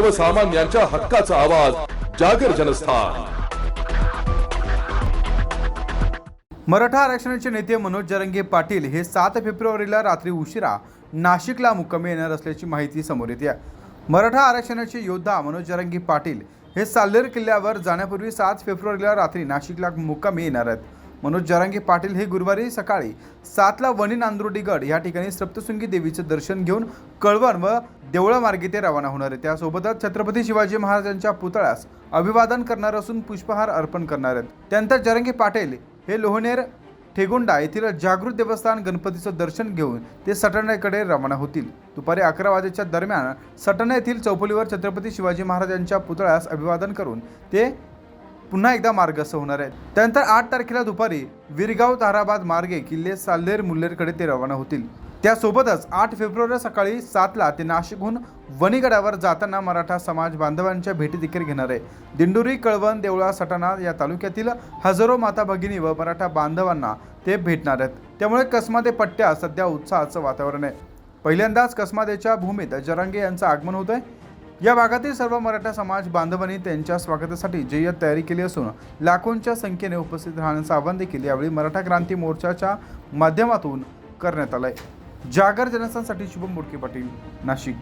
सर्वसामान्यांच्या हक्काचा आवाज जागर जनस्थान. मराठा आरक्षणाचे नेते मनोज जरंगे पाटील हे सात फेब्रुवारीला रात्री उशिरा नाशिकला मुक्कामी येणार असल्याची माहिती समोर येते. मराठा आरक्षणाचे योद्धा मनोज जरंगे पाटील हे साल्लेर किल्ल्यावर जाण्यापूर्वी सात फेब्रुवारीला रात्री नाशिकला मुक्कामी येणार आहेत. मनोज जरांगे पाटील हे गुरुवारी सकाळी सातला वणी नांदुर्डीगड या ठिकाणी सप्तशृंगी देवीचं दर्शन घेऊन कळवण व देवळा मार्गे ते रवाना होणार आहे. त्यासोबतच छत्रपती शिवाजी महाराजांच्या पुतळ्यास अभिवादन करणार असून पुष्पहार अर्पण करणार आहेत. त्यानंतर जरंगे पाटील हे लोहनेर ठेगोंडा येथील जागृत देवस्थान गणपतीचं दर्शन घेऊन ते सटाण्याकडे रवाना होतील. दुपारी अकरा वाजेच्या दरम्यान सटाणा येथील चौफुलीवर छत्रपती शिवाजी महाराजांच्या पुतळ्यास अभिवादन करून ते पुन्हा एकदा मार्गस्थ होणार आहेत. त्यानंतर आठ तारखेला दुपारी विरगाव ताराबाद मार्गे किल्ले साल्लेर मुल्लेरकडे ते रवाना होतील. त्यासोबतच आठ फेब्रुवारी सकाळी सातला ते नाशिकहून वणीगडावर जाताना मराठा समाज बांधवांच्या भेटी देखील घेणार आहे. दिंडोरी कळवण देवळा सटाणा या तालुक्यातील हजारो माता भगिनी व मराठा बांधवांना ते भेटणार आहेत. त्यामुळे कसमादे पट्ट्या सध्या उत्साहाचं वातावरण आहे. पहिल्यांदाच कसमादेच्या भूमीत जरांगे यांचं आगमन होत आहे. या भागातील सर्व मराठा समाज बांधवांनी त्यांच्या स्वागतासाठी जय्यत तयारी केली असून लाखोंच्या संख्येने उपस्थित राहण्याचं आवाहन देखील यावेळी मराठा क्रांती मोर्चाच्या माध्यमातून करण्यात आलं आहे जागर जनसांसाठी शुभम बोडके पाटील नाशिक.